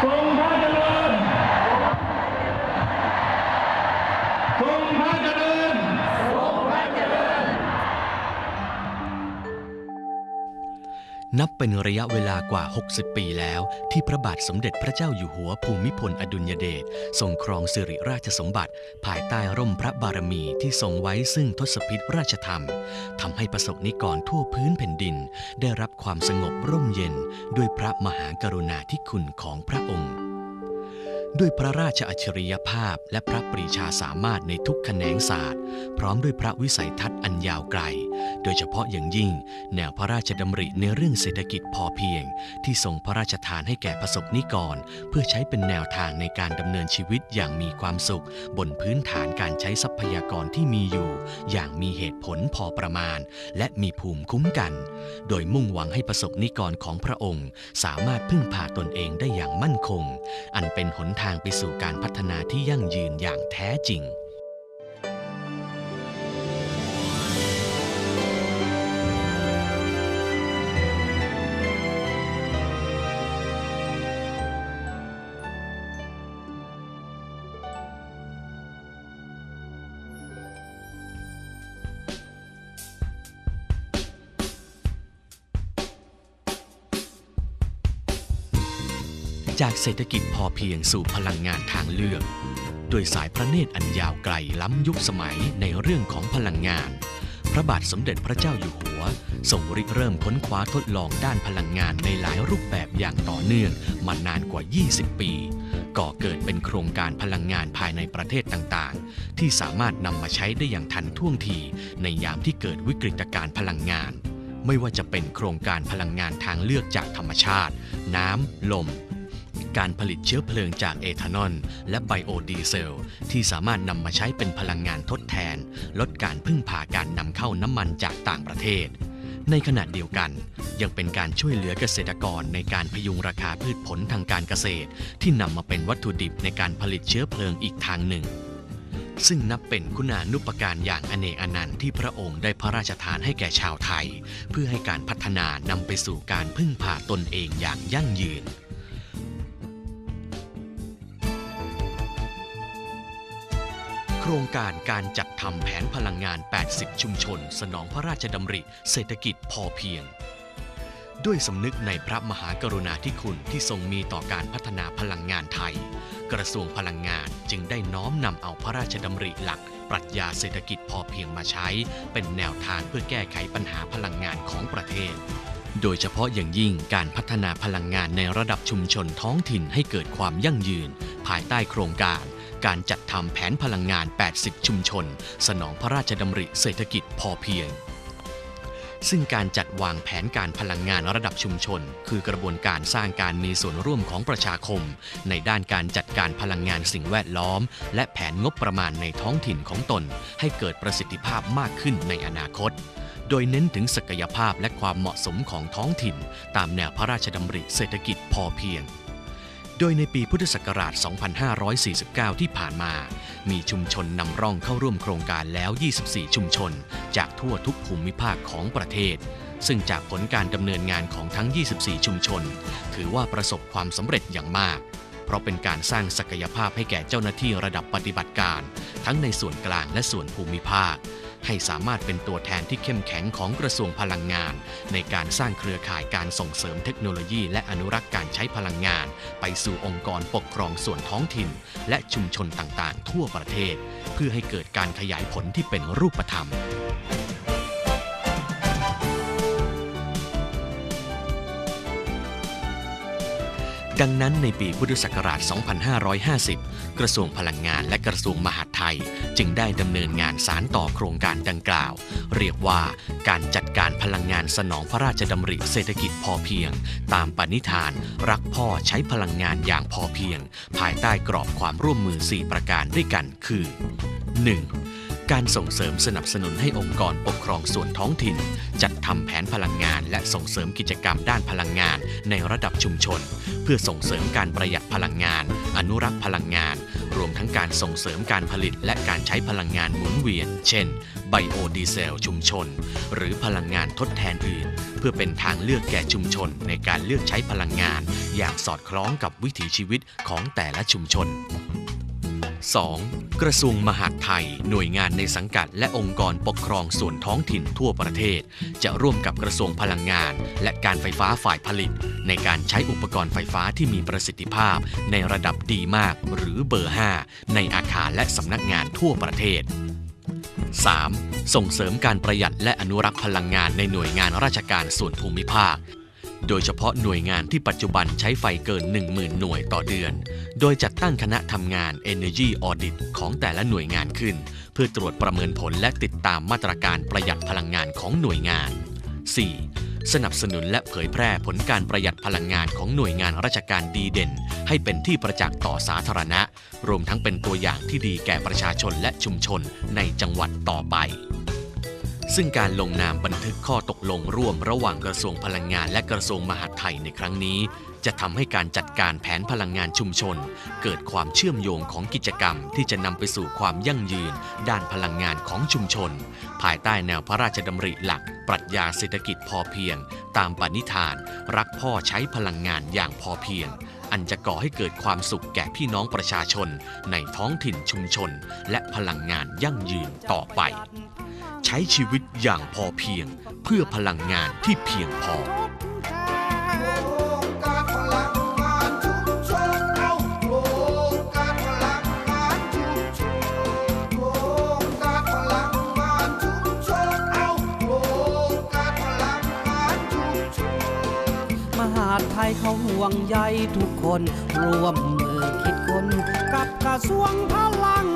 ท นับเป็นระยะเวลากว่า 60 ปีแล้ว ที่พระบาทสมเด็จพระเจ้าอยู่หัวภูมิพลอดุลยเดชทรงครองสิริราชสมบัติ ภายใต้ร่มพระบารมีที่ทรงไว้ซึ่งทศพิธราชธรรมทำให้ประสบนิกรทั่วพื้นแผ่นดิน ได้รับความสงบร่มเย็นด้วยพระมหากรุณาธิคุณของพระองค์ ด้วยพระราชอัจฉริยภาพและพระปรีชาสามารถในทุกแขนงศาสตร์ พร้อมด้วยพระวิสัยทัศน์อันยาวไกล โดยเฉพาะอย่างยิ่ง แนวพระราชดำริในเรื่องเศรษฐกิจพอเพียง ที่ทรงพระราชทานให้แก่ประสบนิกร เพื่อใช้เป็นแนวทางในการดำเนินชีวิตอย่างมีความสุข บนพื้นฐานการใช้ทรัพยากรที่มีอยู่ อย่างมีเหตุผลพอประมาณ และมีภูมิคุ้มกัน โดยมุ่งหวังให้ประสบนิกรของพระองค์ สามารถพึ่งพาตนเองได้อย่างมั่นคง อันเป็นหนทางไปสู่การพัฒนาที่ยั่งยืนอย่างแท้จริง จากเศรษฐกิจพอเพียงสู่พลังงานทางเลือกโดยสายพระเนตรอันยาวไกลล้ำยุคสมัยในเรื่องของพลังงาน พระบาทสมเด็จพระเจ้าอยู่หัวทรงริเริ่มค้นคว้าทดลองด้านพลังงานในหลายรูปแบบอย่างต่อเนื่องมานานกว่า 20 ปี ก่อเกิดเป็นโครงการพลังงานภายในประเทศต่างๆ ที่สามารถนำมาใช้ได้อย่างทันท่วงทีในยามที่เกิดวิกฤตการณ์พลังงานไม่ว่าจะเป็นโครงการพลังงานทางเลือกจากธรรมชาติ น้ำ ลม การผลิตเชื้อเพลิงจากเอทานอลและไบโอดีเซล ที่สามารถนำมาใช้เป็นพลังงานทดแทน ลดการพึ่งพาการนำเข้าน้ำมันจากต่างประเทศ ในขณะเดียวกัน ยังเป็นการช่วยเหลือเกษตรกรในการพยุงราคาพืชผลทางการเกษตร ที่นำมาเป็นวัตถุดิบในการผลิตเชื้อเพลิงอีกทางหนึ่งซึ่งนับเป็นคุณานุปการอย่างอเนกอนันต์ที่พระองค์ได้พระราชทานให้แก่ชาวไทย เพื่อให้การพัฒนานำไปสู่การพึ่งพาตนเองอย่างยั่งยืน รงการการจัดทำแผนพลังงาน 80 ชุมชน สนองพระราชดำริ เศรษฐกิจพอเพียง ด้วยสำนึกในพระมหากรุณาธิคุณที่ทรงมีต่อการพัฒนาพลังงานไทย กระทรวงพลังงานจึงได้น้อมนำเอาพระราชดำริหลัก ปรัชญาเศรษฐกิจพอเพียงมาใช้ เป็นแนวทางเพื่อแก้ไขปัญหาพลังงานของประเทศโดยเฉพาะอย่างยิ่งการพัฒนาพลังงานในระดับชุมชนท้องถิ่นให้เกิดความยั่งยืน ภายใต้โครงการ การจัดทำแผนพลังงาน 80 ชุมชน สนองพระราชดำริเศรษฐกิจพอเพียง ซึ่งการจัดวางแผนการพลังงานระดับชุมชน คือกระบวนการสร้างการมีส่วนร่วมของประชาคม ในด้านการจัดการพลังงานสิ่งแวดล้อม และแผนงบประมาณในท้องถิ่นของตน ให้เกิดประสิทธิภาพมากขึ้นในอนาคตโดยเน้นถึงศักยภาพและความเหมาะสมของท้องถิ่น ตามแนวพระราชดำริเศรษฐกิจพอเพียง โดยในปีพุทธศักราช 2549 ที่ผ่านมา มีชุมชนนำร่องเข้าร่วมโครงการแล้ว 24 ชุมชน จากทั่วทุกภูมิภาคของประเทศ ซึ่งจากผลการดำเนินงานของทั้ง 24 ชุมชน ถือว่าประสบความสำเร็จอย่างมาก เพราะเป็นการสร้างศักยภาพให้แก่เจ้าหน้าที่ระดับปฏิบัติการ ทั้งในส่วนกลางและส่วนภูมิภาค ให้สามารถเป็นตัวแทนที่เข้มแข็งของกระทรวงพลังงาน ในการสร้างเครือข่ายการส่งเสริมเทคโนโลยี และอนุรักษ์การใช้พลังงาน ไปสู่องค์กรปกครองส่วนท้องถิ่น และชุมชนต่างๆ ทั่วประเทศ เพื่อให้เกิดการขยายผลที่เป็นรูปธรรม ดังนั้นในปีพุทธศักราช 2550 กระทรวงพลังงานและกระทรวงมหาดไทย จึงได้ดำเนินงานสารต่อโครงการดังกล่าว เรียกว่าการจัดการพลังงานสนองพระราชดำริเศรษฐกิจพอเพียง ตามปณิธาน รักพ่อใช้พลังงานอย่างพอเพียง ภายใต้กรอบความร่วมมือ 4 ประการด้วยกันคือ 1. การส่งเสริมสนับสนุนให้องค์กรปกครองส่วนท้องถิ่น จัดทำแผนพลังงาน และส่งเสริมกิจกรรมด้านพลังงาน ในระดับชุมชน เพื่อส่งเสริมการประหยัดพลังงาน อนุรักษ์พลังงาน รวมทั้งการส่งเสริมการผลิตและการใช้พลังงานหมุนเวียน เช่น ไบโอดีเซลชุมชน หรือพลังงานทดแทนอื่น เพื่อเป็นทางเลือกแก่ชุมชนในการเลือกใช้พลังงาน อย่างสอดคล้องกับวิถีชีวิตของแต่ละชุมชน 2. กระทรวงมหาดไทย หน่วยงานในสังกัดและองค์กรปกครองส่วนท้องถิ่นทั่วประเทศ จะร่วมกับกระทรวงพลังงาน และการไฟฟ้าฝ่ายผลิต ในการใช้อุปกรณ์ไฟฟ้าที่มีประสิทธิภาพ ในระดับดีมากหรือเบอร์ 5 ในอาคารและสำนักงานทั่วประเทศ 3. ส่งเสริมการประหยัดและอนุรักษ์พลังงานในหน่วยงานราชการส่วนภูมิภาค โดยเฉพาะหน่วยงานที่ปัจจุบันใช้ไฟเกิน 10,000 หน่วยต่อเดือน โดยจัดตั้งคณะทำงาน Energy Audit ของแต่ละหน่วยงานขึ้น เพื่อตรวจประเมินผลและติดตามมาตรการประหยัดพลังงานของหน่วยงาน 4. สนับสนุนและเผยแพร่ผลการประหยัดพลังงานของหน่วยงานราชการดีเด่น ให้เป็นที่ประจักษ์ต่อสาธารณะ รวมทั้งเป็นตัวอย่างที่ดีแก่ประชาชนและชุมชนในจังหวัดต่อไป ซึ่งการลงนามบันทึกข้อตกลงร่วมระหว่างกระทรวงพลังงานและกระทรวงมหาดไทยในครั้งนี้ จะทำให้การจัดการแผนพลังงานชุมชน เกิดความเชื่อมโยงของกิจกรรมที่จะนำไปสู่ความยั่งยืน ด้านพลังงานของชุมชน ภายใต้แนวพระราชดำริหลัก ปรัชญาเศรษฐกิจพอเพียง ตามปณิธาน รักพ่อใช้พลังงานอย่างพอเพียงอันจะก่อให้เกิดความสุขแก่พี่น้องประชาชน ในท้องถิ่นชุมชน และพลังงานยั่งยืนต่อไป ใช้ชีวิตอย่างพอเพียง เพื่อพลังงานที่เพียงพอเอาโครงการพลังงานชุมชนโครงการพลังงานชุมชนเอาโครงการพลังงานชุมชนมหาดไทยเขาห่วงใยทุกคน ร่วมมือคิดคนกับกระทรวงพลัง